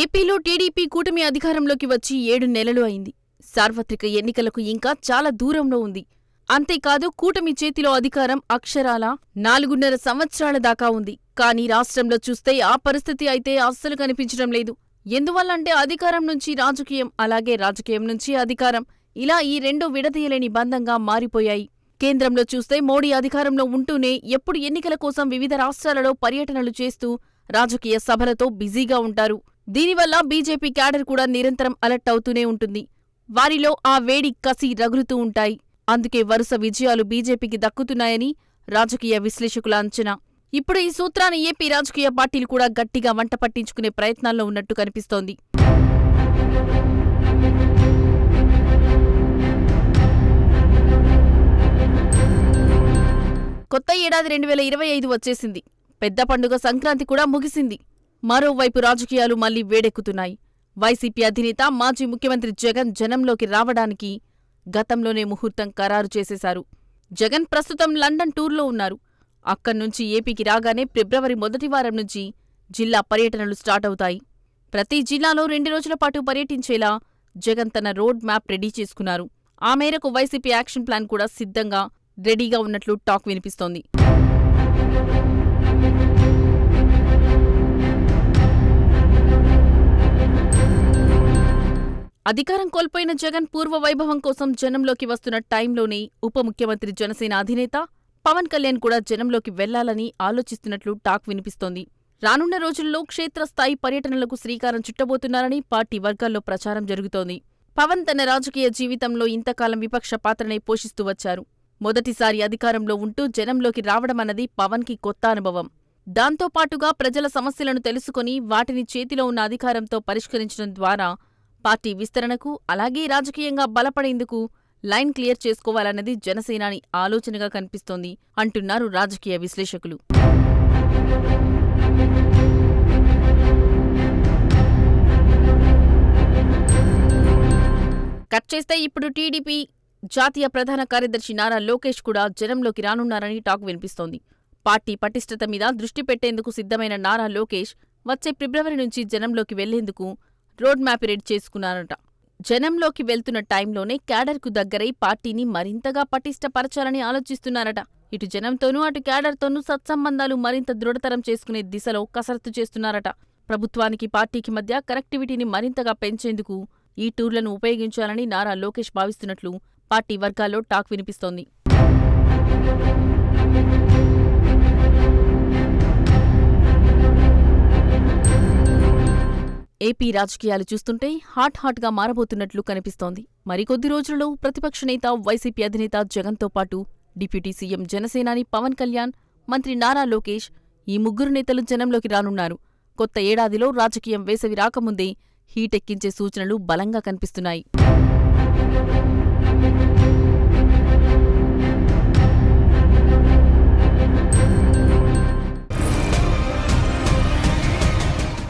ఏపీలో టీడీపీ కూటమి అధికారంలోకి వచ్చి ఏడు నెలలు అయింది. సార్వత్రిక ఎన్నికలకు ఇంకా చాలా దూరంలో ఉంది. అంతేకాదు కూటమి చేతిలో అధికారం అక్షరాల నాలుగున్నర సంవత్సరాల దాకా ఉంది. కానీ రాష్ట్రంలో చూస్తే ఆ పరిస్థితి అయితే అస్సలు కనిపించడం లేదు. ఎందువల్లంటే అధికారం నుంచి రాజకీయం అలాగే రాజకీయం నుంచి అధికారం. ఇలా ఈ రెండు విడదీయలేని బంధంగా మారిపోయాయి. కేంద్రంలో చూస్తే మోడీ అధికారంలో ఉంటూనే ఎప్పుడు ఎన్నికల కోసం వివిధ రాష్ట్రాలలో పర్యటనలు చేస్తూ రాజకీయ సభలతో బిజీగా ఉంటారు. దీనివల్ల బీజేపీ క్యాడర్ కూడా నిరంతరం అలర్ట్ అవుతూనే ఉంటుంది. వారిలో ఆ వేడి కసి రగులుతూ ఉంటాయి. అందుకే వరుస విజయాలు బీజేపీకి దక్కుతున్నాయని రాజకీయ విశ్లేషకుల అంచనా. ఇప్పుడు ఈ సూత్రాన్ని ఏపీ రాజకీయ పార్టీలు కూడా గట్టిగా వంట పట్టించుకునే ప్రయత్నాల్లో ఉన్నట్టు కనిపిస్తోంది. కొత్త ఏడాది రెండు వేల ఇరవై ఐదు వచ్చేసింది. పెద్ద పండుగ సంక్రాంతి కూడా ముగిసింది. మరోవైపు రాజకీయాలు మళ్ళీ వేడెక్కుతున్నాయి. వైసీపీ అధినేత మాజీ ముఖ్యమంత్రి జగన్ జనంలోకి రావడానికి గతంలోనే ముహూర్తం ఖరారు చేసేశారు. జగన్ ప్రస్తుతం లండన్ టూర్లో ఉన్నారు. అక్కడ్నుంచి ఏపీకి రాగానే ఫిబ్రవరి మొదటి వారం నుంచి జిల్లా పర్యటనలు స్టార్ట్ అవుతాయి. ప్రతి జిల్లాలో రెండు రోజుల పాటు పర్యటించేలా జగన్ తన రోడ్ మ్యాప్ రెడీ చేసుకున్నారు. ఆ మేరకు వైసీపీ యాక్షన్ ప్లాన్ కూడా సిద్ధంగా రెడీగా ఉన్నట్లు టాక్ వినిపిస్తోంది. అధికారం కోల్పోయిన జగన్ పూర్వ వైభవం కోసం జనంలోకి వస్తున్న టైంలోనే ఉప ముఖ్యమంత్రి జనసేన అధినేత పవన్ కళ్యాణ్ కూడా జనంలోకి వెళ్ళాలని ఆలోచిస్తున్నట్లు టాక్ వినిపిస్తోంది. రానున్న రోజుల్లో క్షేత్రస్థాయి పర్యటనలకు శ్రీకారం చుట్టబోతున్నారని పార్టీ వర్గాల్లో ప్రచారం జరుగుతోంది. పవన్ తన రాజకీయ జీవితంలో ఇంతకాలం విపక్ష పాత్రనే పోషిస్తూ వచ్చారు. మొదటిసారి అధికారంలో ఉంటూ జనంలోకి రావడమన్నది పవన్కి కొత్త అనుభవం. దాంతో పాటుగా ప్రజల సమస్యలను తెలుసుకుని వాటిని చేతిలో ఉన్న అధికారంతో పరిష్కరించడం ద్వారా పార్టీ విస్తరణకు అలాగే రాజకీయంగా బలపడేందుకు లైన్ క్లియర్ చేసుకోవాలన్నది జనసేనాని ఆలోచనగా కనిపిస్తోంది అంటున్నారు రాజకీయ విశ్లేషకులు. కట్ చేస్తే ఇప్పుడు టీడీపీ జాతీయ ప్రధాన కార్యదర్శి నారా లోకేష్ కూడా జనంలోకి రానున్నారని టాక్ వినిపిస్తోంది. పార్టీ పటిష్టత మీద దృష్టి పెట్టేందుకు సిద్ధమైన నారా లోకేష్ వచ్చే ఫిబ్రవరి నుంచి జనంలోకి వెళ్ళేందుకు రోడ్ మ్యాప్ రెడీ చేసుకున్నారట. జనంలోకి వెళ్తున్న టైంలోనే క్యాడర్కు దగ్గరై పార్టీని మరింతగా పటిష్టపరచాలని ఆలోచిస్తున్నారట. ఇటు జనంతోనూ అటు క్యాడర్తోనూ సత్సంబంధాలు మరింత దృఢతరం చేసుకునే దిశలో కసరత్తు చేస్తున్నారట. ప్రభుత్వానికి పార్టీకి మధ్య కనెక్టివిటీని మరింతగా పెంచేందుకు ఈ టూర్లను ఉపయోగించాలని నారా లోకేష్ భావిస్తున్నట్లు పార్టీ వర్గాల్లో టాక్ వినిపిస్తోంది. ఏపీ రాజకీయాలు చూస్తుంటే హాట్ హాట్గా మారబోతున్నట్లు కనిపిస్తోంది. మరికొద్ది రోజులలో ప్రతిపక్ష నేత వైసీపీ అధినేత జగన్తో పాటు డిప్యూటీ సీఎం జనసేనాని పవన్ కళ్యాణ్ మంత్రి నారా లోకేష్ ఈ ముగ్గురు నేతలు జనంలోకి రానున్నారు. కొత్త ఏడాదిలో రాజకీయం వేసవి రాకముందే హీటెక్కించే సూచనలు బలంగా కనిపిస్తున్నాయి.